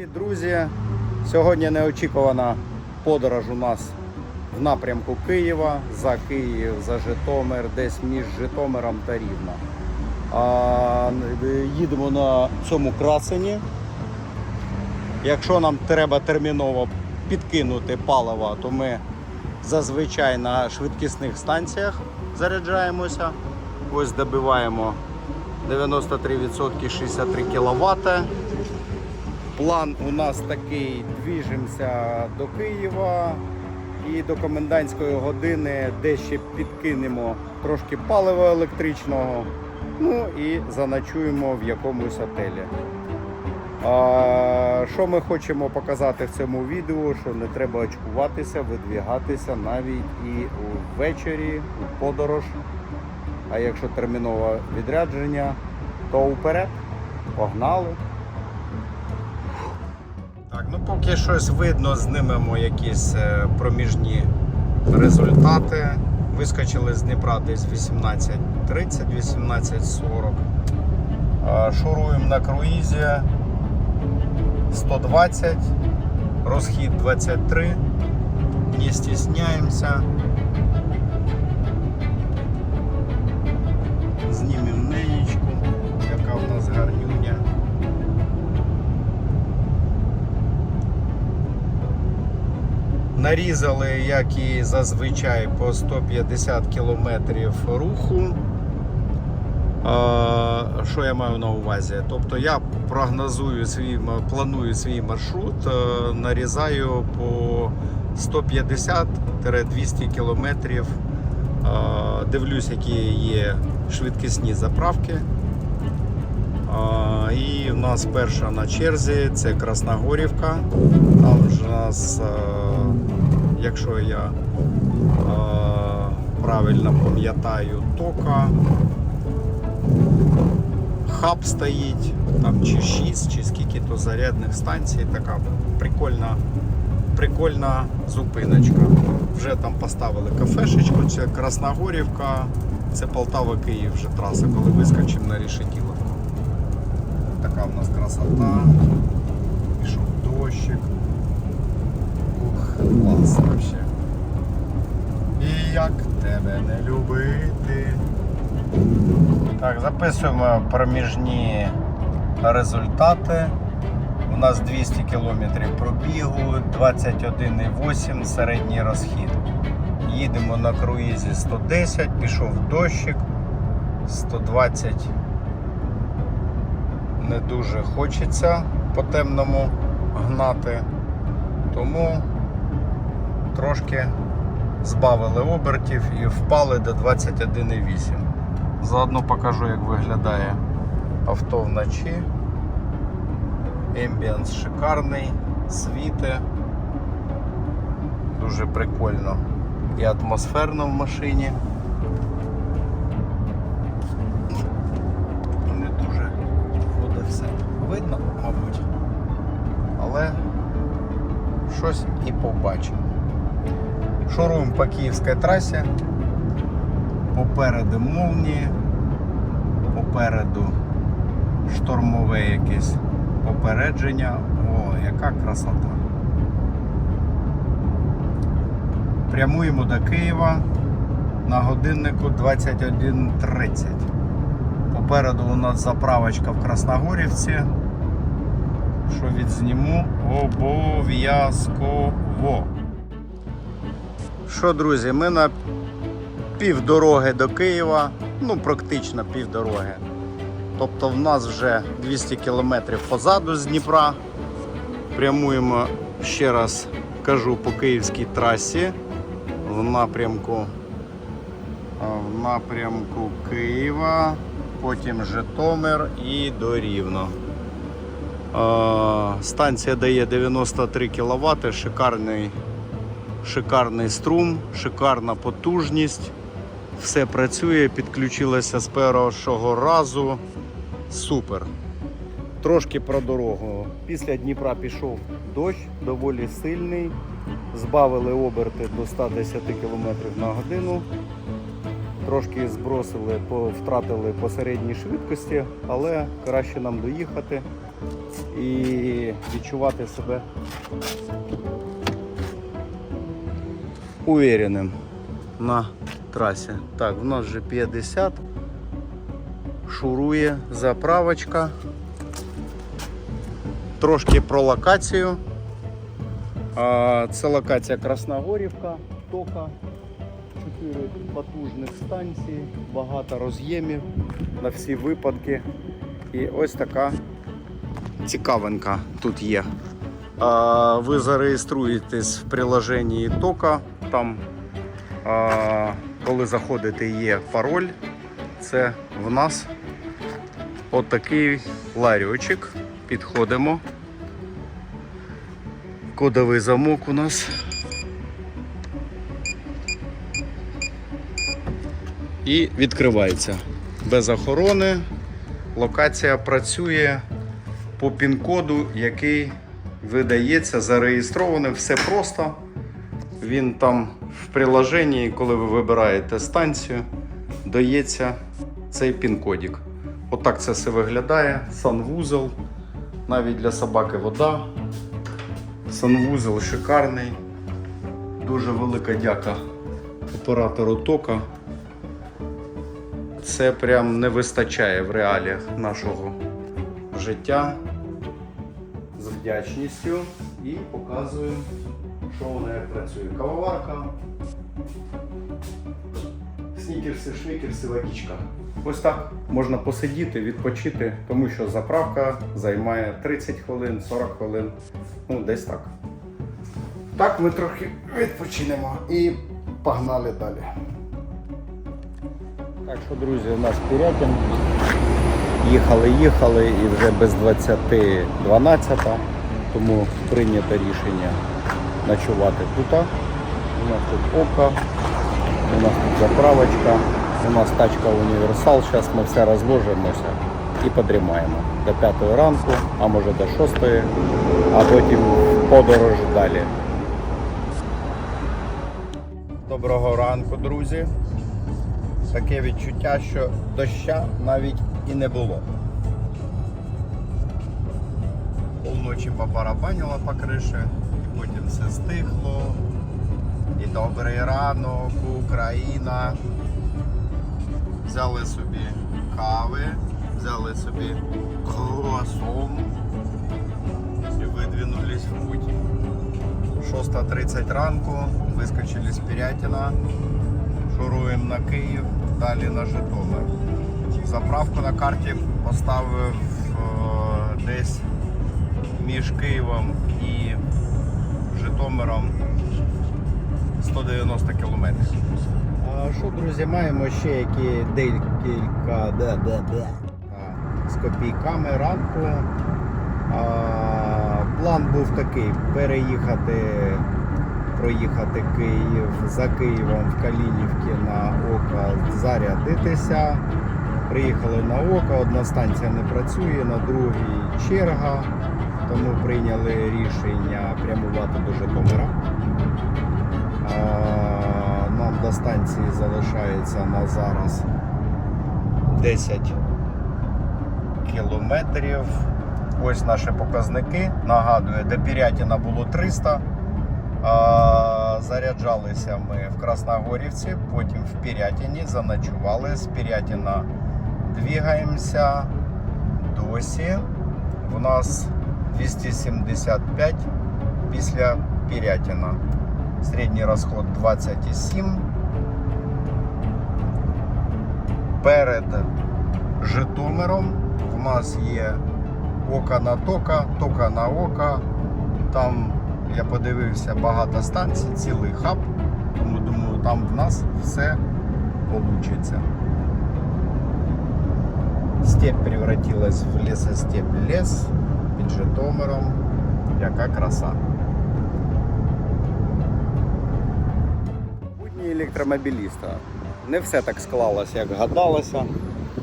Привіт, друзі! Сьогодні неочікувана подорож у нас в напрямку Києва за Київ, за Житомир, десь між Житомиром та Рівно. А, їдемо на цьому красені. Якщо нам треба терміново підкинути паливо, то ми зазвичай на швидкісних станціях заряджаємося. Ось добиваємо 93% 63 кВт. План у нас такий: двіжимося до Києва і до комендантської години, де ще підкинемо трошки палива електричного. Ну і заночуємо в якомусь отелі. А, що ми хочемо показати в цьому відео, що не треба очкуватися, видвігатися навіть і ввечері у подорож. А якщо термінове відрядження, то вперед, погнали. Ну поки щось видно, знимемо якісь е, проміжні результати. Вискочили з Дніпра десь 18.30-18.40. Шуруємо на круїзі 120, розхід 23. Не стісняємося. Нарізали, як і зазвичай, по 150 кілометрів руху. Що я маю на увазі? Тобто я прогнозую свій, планую свій маршрут, е, нарізаю по 150-200 кілометрів. Е, Дивлюсь, які є швидкісні заправки. І в нас перша на черзі це Красногорівка. Там вже нас, е, якщо я е, правильно пам'ятаю, тока. Хаб стоїть, там чи 6, чи скільки то зарядних станцій, така прикольна, прикольна зупиночка. Вже там поставили кафешечку, це Красногорівка, це Полтава-Київ вже траса, коли вискочимо на Рішетіловку. Така в нас красота. Пішов дощик. Ух, клас вообще. І як тебе не любити. Так, записуємо проміжні результати. У нас 200 км пробігу, 21,8 середній розхід. Їдемо на круїзі 110, пішов дощик, 120 не дуже хочеться по темному гнати, тому трошки збавили обертів і впали до 21,8. Заодно покажу, як виглядає авто вночі. Ембіанс шикарний, світи. Дуже прикольно і атмосферно в машині. Щось і побачимо. Шуруємо по київській трасі. Попереду молнії, попереду штормове якесь попередження. О, яка красота. Прямуємо до Києва на годиннику 21.30. Попереду у нас заправочка в Красногорівці. Що відзніму обов'язково. Що, друзі, ми на півдороги до Києва, ну практично півдороги. Тобто в нас вже 200 кілометрів позаду з Дніпра. Прямуємо ще раз кажу по київській трасі в напрямку, в напрямку Києва, потім Житомир і до Рівно. А, Станція дає 93 кВт, шикарний, шикарний струм, шикарна потужність. Все працює, підключилося з першого разу. Супер. Трошки про дорогу. Після Дніпра пішов дощ, доволі сильний. Збавили оберти до 110 км на годину. Трошки збросили, втратили по середній швидкості, але краще нам доїхати. І відчувати себе увереним на трасі. Так, в нас вже 50. Шурує заправочка. Трошки про локацію. Це локація Красногорівка, Тока. Чотири потужних станції, багато роз'ємів на всі випадки. І ось така цікавинка тут є. Ви зареєструєтесь в приложенні Тока. Там, коли заходите, є пароль. Це в нас отакий ларьочок. Підходимо. Кодовий замок у нас. І відкривається. Без охорони. Локація працює по пін-коду, який видається, зареєстрований. Все просто. Він там в приложенні, коли ви вибираєте станцію, дається цей пін-кодік. Отак це все виглядає. Санвузол, навіть для собаки вода. Санвузол шикарний. Дуже велика дяка оператору тока. Це прям не вистачає в реаліях нашого життя. Вдячністю і показуємо, що вона як працює. Кавоварка, снікерси, шникерси, водичка. Ось так можна посидіти, відпочити, тому що заправка займає 30 хвилин, 40 хвилин, ну десь так. Так ми трохи відпочинемо і погнали далі. Так що, друзі, у нас Пірятин. Їхали, їхали і вже без 20 12, тому прийнято рішення ночувати тут. У нас тут око, у нас тут заправочка, у нас тачка універсал. Зараз ми все розложимося і подрімаємо до 5 ранку, а може до 6, а потім подорож далі. Доброго ранку, друзі. Таке відчуття, що доща навіть і не було. Полночі побарабанило по криші, і потім все стихло. І добрий ранок, Україна. Взяли собі кави, взяли собі круасон і видвинулись в путь. 6.30 ранку, вискочили з Пірятіна, шуруємо на Київ, далі на Житомир. Заправку на карті поставив е, десь між Києвом і Житомиром 190 кілометрів. А що, друзі, маємо ще які декілька да, да, а, з копійками ранку. А, план був такий переїхати, проїхати Київ за Києвом в Калінівці на око зарядитися. Приїхали на око, одна станція не працює, на другій черга, тому прийняли рішення прямувати до Житомира. Нам до станції залишається на зараз 10 кілометрів. Ось наші показники. Нагадую, до Пірятіна було 300. Заряджалися ми в Красногорівці, потім в Пірятіні, заночували. З Пірятіна двигаємося досі. У нас 275 після Пірятіна. Середній розход 27. Перед Житомиром в нас є ока на тока, тока на ока. Там я подивився багато станцій, цілий хаб. Тому думаю, там в нас все вийде. Степь превратилась в лесостеп лес під Житомиром. Яка краса. Будні електромобіліста. Не все так склалося, як гадалося.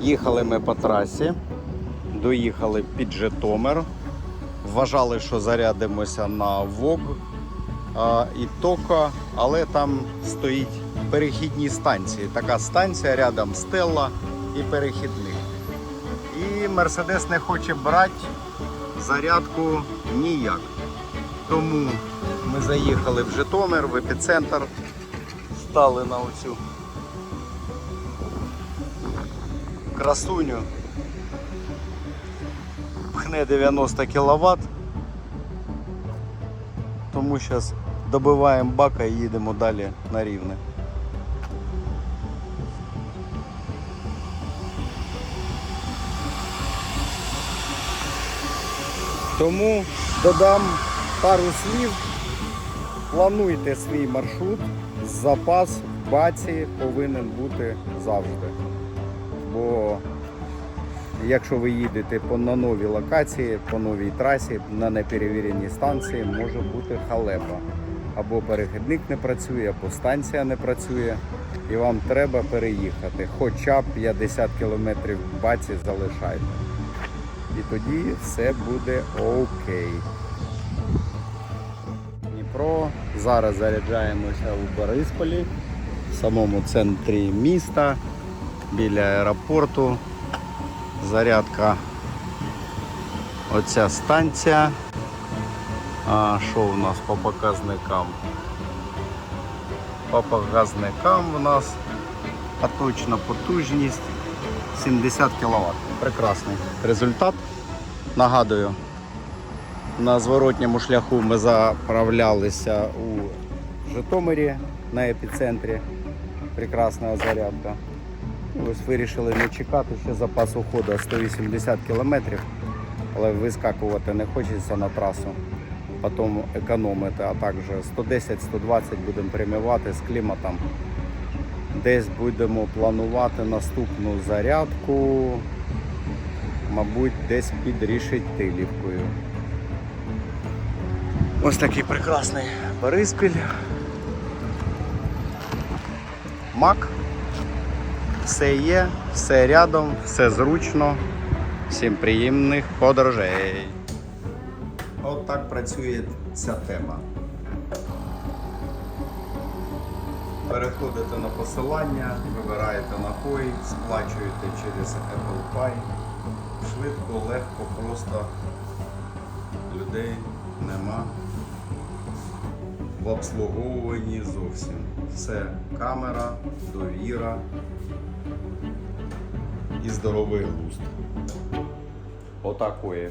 Їхали ми по трасі, доїхали під Житомир. Вважали, що зарядимося на ВОГ і Тока, але там стоїть перехідні станції. Така станція рядом Стелла і перехідник. Мерседес не хоче брати зарядку ніяк. Тому ми заїхали в Житомир, в епіцентр, стали на оцю красуню. Пхне 90 кВт. Тому зараз добиваємо бака і їдемо далі на рівне. Тому додам пару слів. Плануйте свій маршрут. Запас в баці повинен бути завжди. Бо якщо ви їдете по, на новій локації, по новій трасі, на неперевіреній станції, може бути халепа. Або перехідник не працює, або станція не працює, і вам треба переїхати. Хоча б 50 км в баці залишайте. І тоді все буде окей. Дніпро. Зараз заряджаємося у Борисполі, в самому центрі міста, біля аеропорту. Зарядка. Оця станція. А що у нас по показникам? По показникам у нас поточна потужність 70 кВт. Прекрасний результат. Нагадую, на зворотньому шляху ми заправлялися у Житомирі на епіцентрі. Прекрасна зарядка. Ось вирішили не чекати ще запас уходу 180 км, але вискакувати не хочеться на трасу, потім економити, а також 110-120 будемо преміювати з кліматом. Десь будемо планувати наступну зарядку, мабуть, десь під Рішетилівкою. Ось такий прекрасний Бориспіль. Мак. Все є, все рядом, все зручно. Всім приємних подорожей. От так працює ця тема. Переходите на посилання, вибираєте напой, сплачуєте через Apple Pay. Швидко, легко, просто людей нема в обслуговуванні зовсім. Все камера, довіра і здоровий глузд. Отакої.